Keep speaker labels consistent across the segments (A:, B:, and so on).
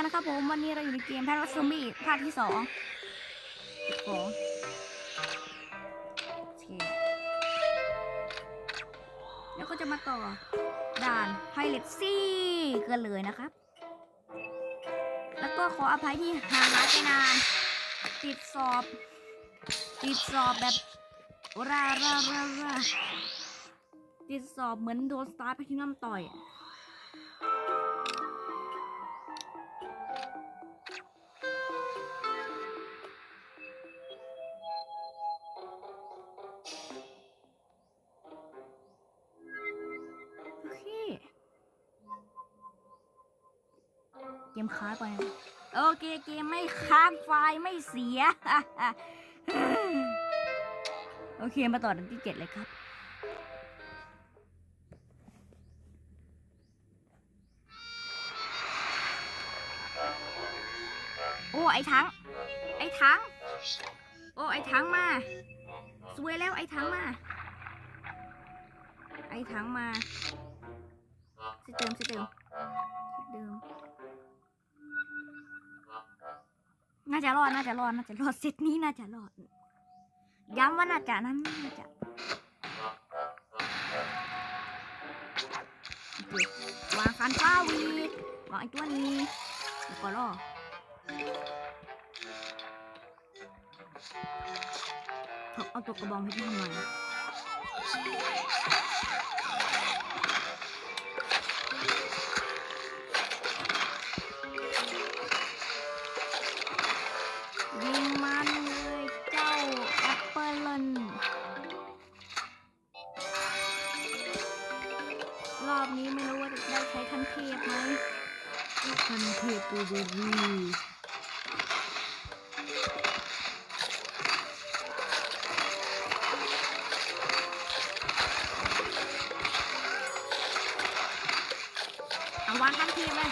A: กันนะครับผมวันนี้เราอยู่ในเกมแพทย์ซอมบี้ภาคที่สองสองโอเคแล้วก็จะมาต่อ ด่านไพเรตซี่กันเลยนะครับ แล้วก็ขออภัยที่ห่างหายไปนาน ติดสอบ ติดสอบแบบราราราราติดสอบเหมือนโดนสตาร์ไปที่น้ำต่อยอะ มค้างไป โอเคเกมไม่ค้างไฟล์ไม่เสีย โอเคมาต่อดันที่เจ็ดเลยครับโอ้ไอ้ถัง ไอ้ถัง โอ้ไอ้ถังมาสวยแล้วไอ้ถังมา ไอ้ถังมาสิเติมสิเติมาจะรอด น่าจะรอด น่าจะรอด เซตนี้น่าจะรอด ย้ำว่าน่าจะนั้นน่าจะวางฟันฟ้าวีวางไอ้ตัวนี้แล้วก็รอเอาเอาตัวกระบองเพชรมาทำไม เอาวางทันเทพเลย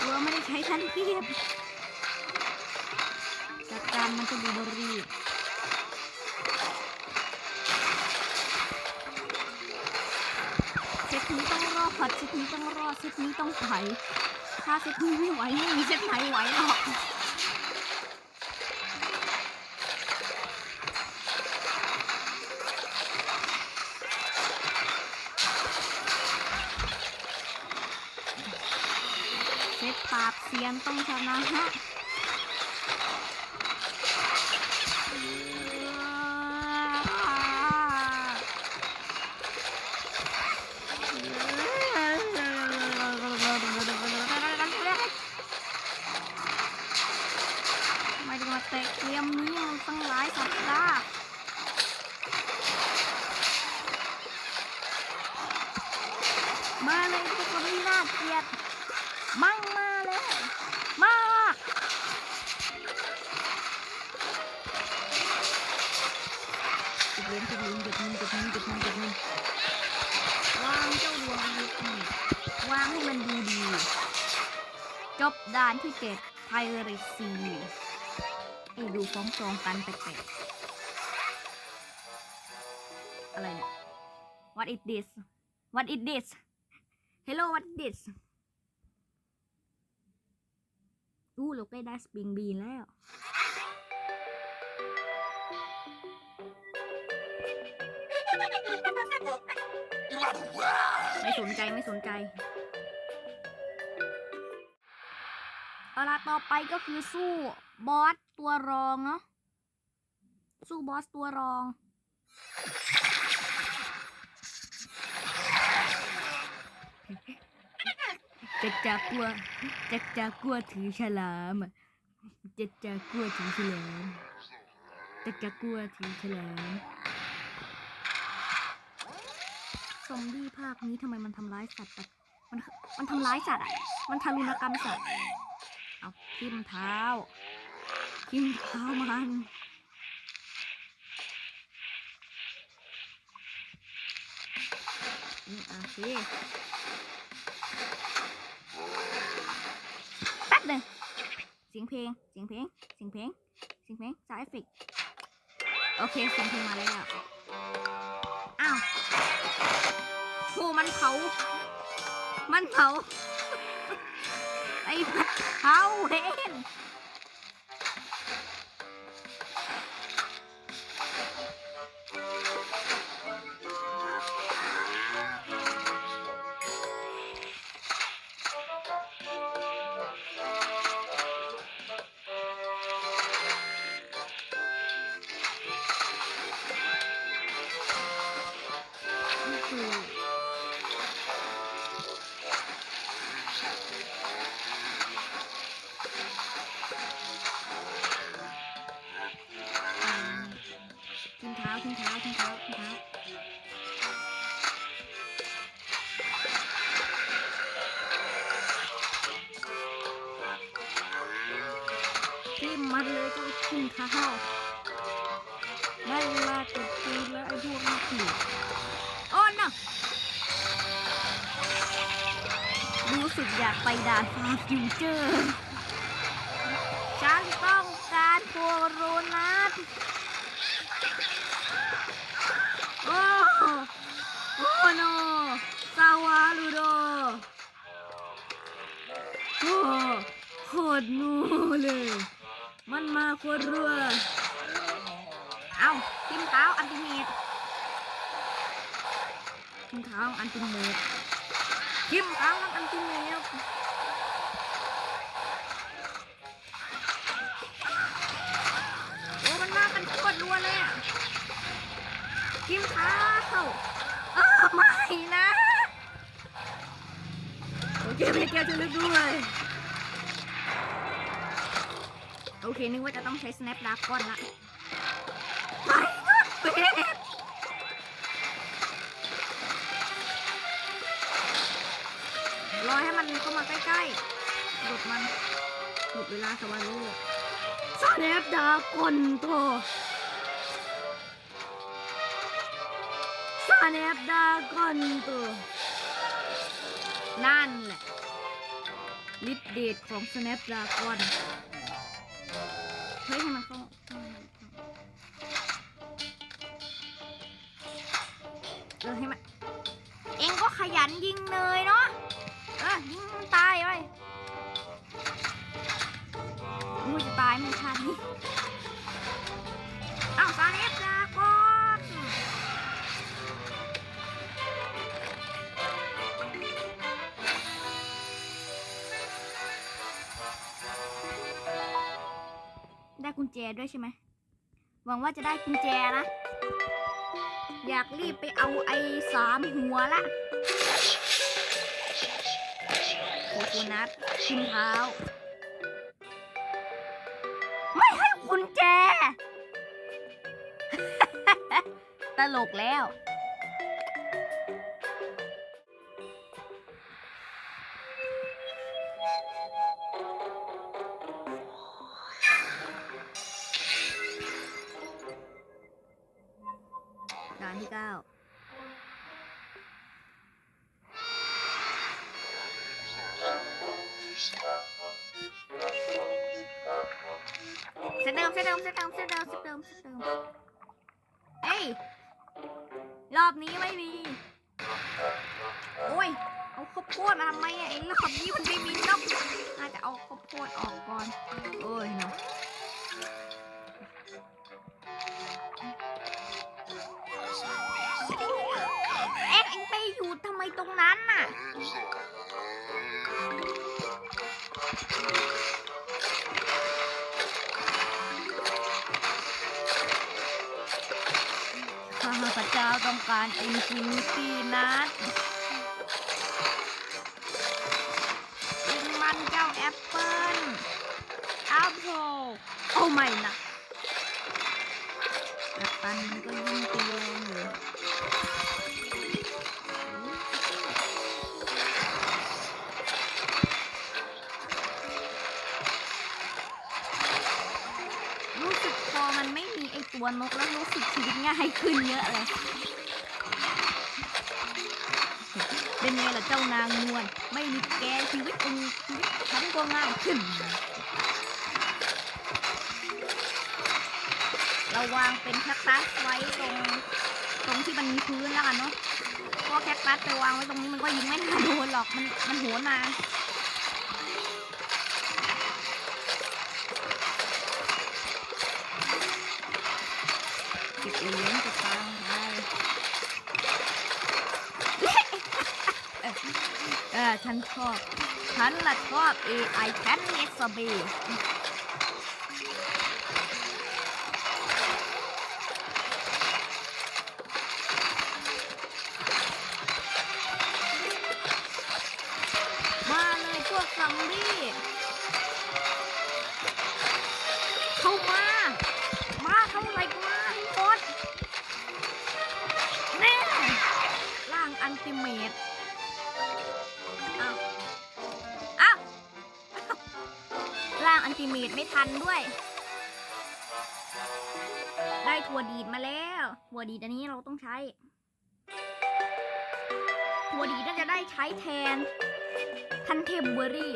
A: กลัวไม่ได้ใช้ทันเทพจัดการมันจะบูเบอรี่เซตนี้ต้องรอดเซตนี้ต้องรอดเซตนี้ต้องไหว ถ้าเซ็ตนี้ไม่ไหวไม่มีเซ็ตไหนไหวหรอกเซ็ตปราบเซียนต้องชนะฮะ ไม่ได้มาเตะเกมนี้มันตั้งหลายสัปดาห์มาเลยทุกค น่าเกลียดมั่งมาเลยมาจุดเล่นจุดเล่นจุดนี้จุดนี้จุดนี้จุดนี้วางเจ้าดวงนี้วางให้มันดูดี จบด่านที่เจ็ดไพเรซีไอ้ดูฟ้องจองกันแปลกๆอะไรเนี่ย what is this what is this hello what is this อู้เราใกล้ได้สปริงบีนแล้ว ไม่สนใจไม่สนใจ เอาละต่อไปก็คือสู้บอสตัวรองเนาะ สู้บอสตัวรอง จะจากลัวจะจากลัวถือฉลามอะจะจากลัวถือฉลามจะจากลัวถือฉลามซอมบี้ภาคนี้ทำไมมันทำร้ายสัตว์แบบมันมันทำร้ายสัตว์อะ มันทารุณกรรมสัตว์ เอาทิ่มเท้าทิ่มเท้ามันนี่อะสิ สียงเพลง เสียงเพลง เสียงเพลง เสียงเพลงจากเอฟเฟกโอเค เสียงเพลงมาแล้ว อ้าวโหมันเผา มันเผา ไอ้เผาเวนนี่ จ้าทิ้าได้เวลาตดตีแล้วไอ้พวกนักขี่โอ้น่ะรู้สึกอยากไปด่านฟาร์ฟิวเจอร์ ฉันต้องการโคโรนัสโอ้โอ้โนซาวาลูโดโอ้โคตรงูเลย มันมาโคตรรัวเอาทิมเท้าอันติเมตทิมเท้าอันติเมตทิมเท้าอันติเมตโอ้มันมากันโคตรรัวเลยอะทิมเท้าเออไม่นะ โอเคไม่แก้วจะลึกด้วย อเค นึกว่าจะต้องใช้ snap dragon ละไปเป็ดรอให้มันเข้ามาใกล้ๆหยุดมันหยุดเวลาสวาโลสแนปดากอนโตสแนปดากอนโตนั่นแหละฤทธิ์เดชของสแนปดากอน เฮ้ยทำไมเข้าเออให้มันเองก็ขยันยิงเลยเนาะเออยิงมันตายไปมูจะตายไม่ทัน ญแจด้วยใช่ไหมหวังว่าจะได้กุญแจนะ อยากรีบไปเอาไอ้สามหัวละโคโคนัทชิมเท้า ไม่ให้กุญแจ ตลกแล้ว มเซตเดิมเซตเดิมเซตเดิมเซตเดิมเซตเดิมเอ้ยรอบนี้ไม่มีโอ้ยเอาข้าวโพดมาทำไมอะไอ้รอบนี้มันไม่มีนกน่าจะเอาข้าวโพดออกก่อนโอ้ยเนาะเอ็งเอ็งไปอยู่ทำไมตรงนั้นน่ะ การอินฟินิตี้นัทยิงมันเจ้าแอปเปิลแอปเปิลโอ้ไม่นะกัปตันมันก็ยิ่งตีแรงอยู่รู้สึกพอมันไม่มีไอตัวนกแล้วรู้สึกชีวิตง่ายขึ้นเยอะเลย เป็นไงล่ะเจ้านางนวลไม่มีแกชีวิตเป็ชีวิตฉันก็ง่ายขึ้น เราวางเป็นแคคตัสไว้ตรงตรงที่มันมีพื้นแล้วกันเนาะก็แคคตัสไปวางไว้ตรงนี้มันก็ยิงไม่ทันโดนหรอกมันมันหัวมาเก็บเลี้ยงเก็บ ออฉันชอบ ฉันละชอบ AI Cat n e s b มาเลยพวกซอมบี้ ติเมตไม่ทันด้วย ได้ถั่วดีดมาแล้วถั่วดีดอันนี้เราต้องใช้ถั่วดีดน่าจะได้ใช้แทน ทันเทพเบอร์รี่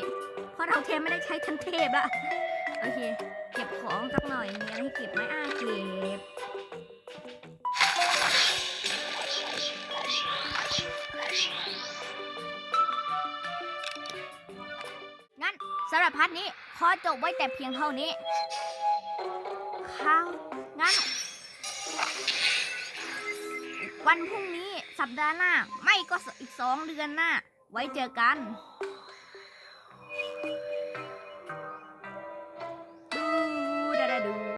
A: เพราะเราเทพไม่ได้ใช้ทันเทพละโอเค เก็บของสักหน่อยมีอะไรให้เก็บไหมอ่าเก็บงั้นสำหรับพาร์ทนี้ ขอจบไว้แต่เพียงเท่านี้ข้าวงั้น วันพรุ่งนี้สัปดาห์หน้า ไม่ก็อีกสองเดือนหน้า ไว้เจอกัน